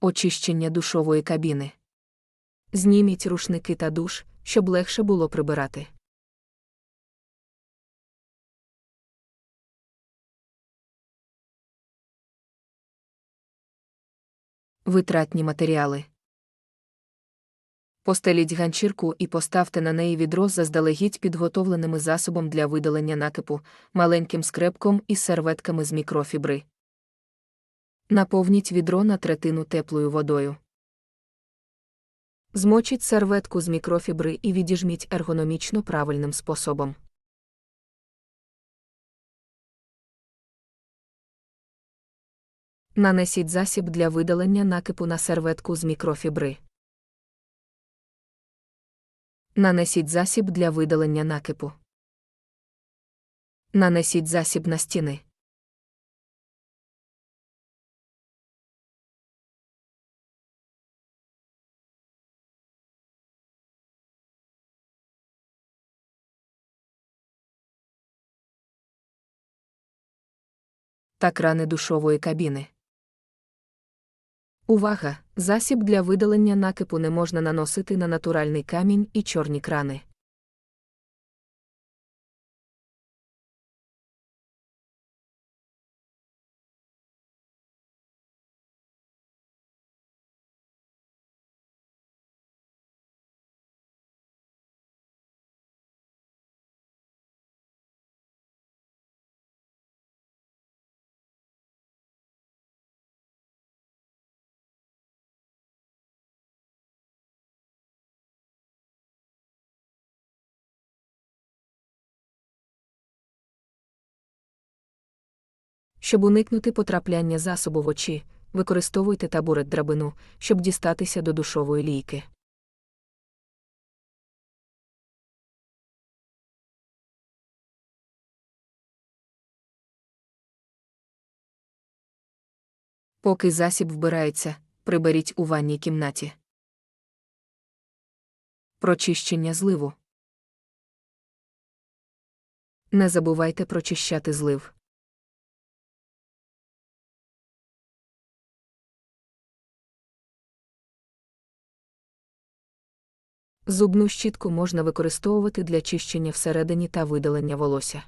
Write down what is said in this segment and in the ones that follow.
Очищення душової кабіни. Зніміть рушники та душ, щоб легше було прибирати. Витратні матеріали. Постеліть ганчірку і поставте на неї відро заздалегідь підготовленими засобом для видалення накипу, маленьким скрепком і серветками з мікрофібри. Наповніть відро на третину теплою водою. Змочіть серветку з мікрофібри і відіжміть ергономічно правильним способом. Нанесіть засіб для видалення накипу на серветку з мікрофібри. Нанесіть засіб для видалення накипу. Нанесіть засіб на стіни. Та крани душової кабіни. Увага! Засіб для видалення накипу не можна наносити на натуральний камінь і чорні крани. Щоб уникнути потрапляння засобу в очі, використовуйте табурет драбину, щоб дістатися до душової лійки. Поки засіб вбирається, приберіть у ванній кімнаті. Прочищення зливу. Не забувайте прочищати злив. Зубну щітку можна використовувати для чищення всередині та видалення волосся.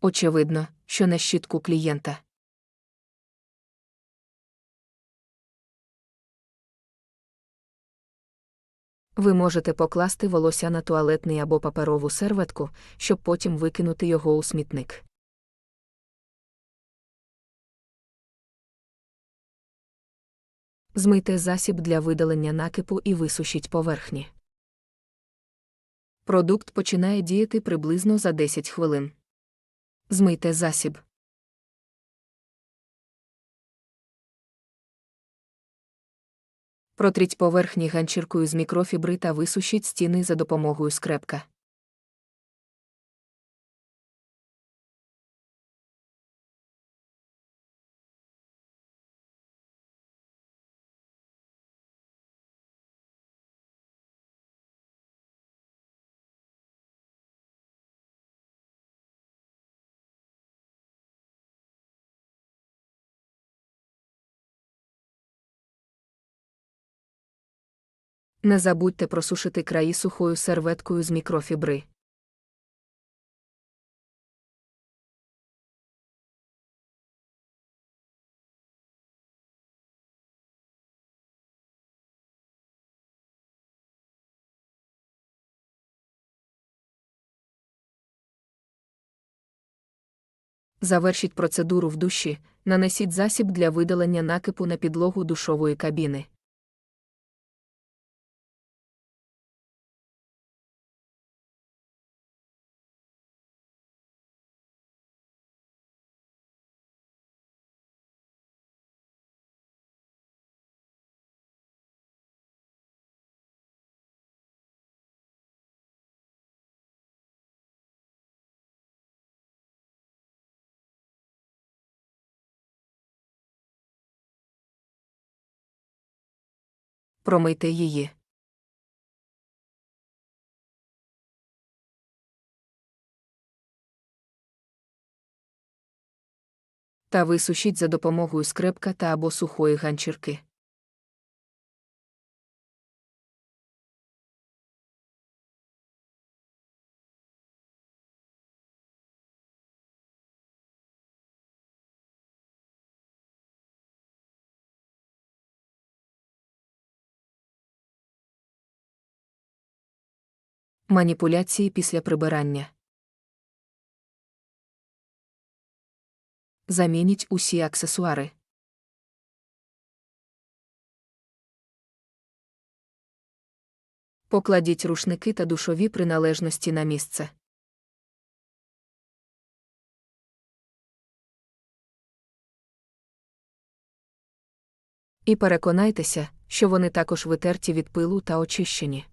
Очевидно, що на щітку клієнта. Ви можете покласти волосся на туалетний або паперову серветку, щоб потім викинути його у смітник. Змийте засіб для видалення накипу і висушіть поверхні. Продукт починає діяти приблизно за 10 хвилин. Змийте засіб. Протріть поверхні ганчіркою з мікрофібри та висушіть стіни за допомогою скрепка. Не забудьте просушити краї сухою серветкою з мікрофібри. Завершіть процедуру в душі, нанесіть засіб для видалення накипу на підлогу душової кабіни. Промийте її. Та висушіть за допомогою скрепка та або сухої ганчірки. Маніпуляції після прибирання. Замініть усі аксесуари. Покладіть рушники та душові приналежності на місце. І переконайтеся, що вони також витерті від пилу та очищені.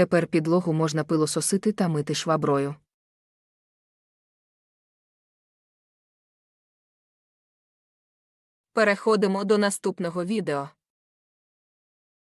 Тепер підлогу можна пилососити та мити шваброю. Переходимо до наступного відео.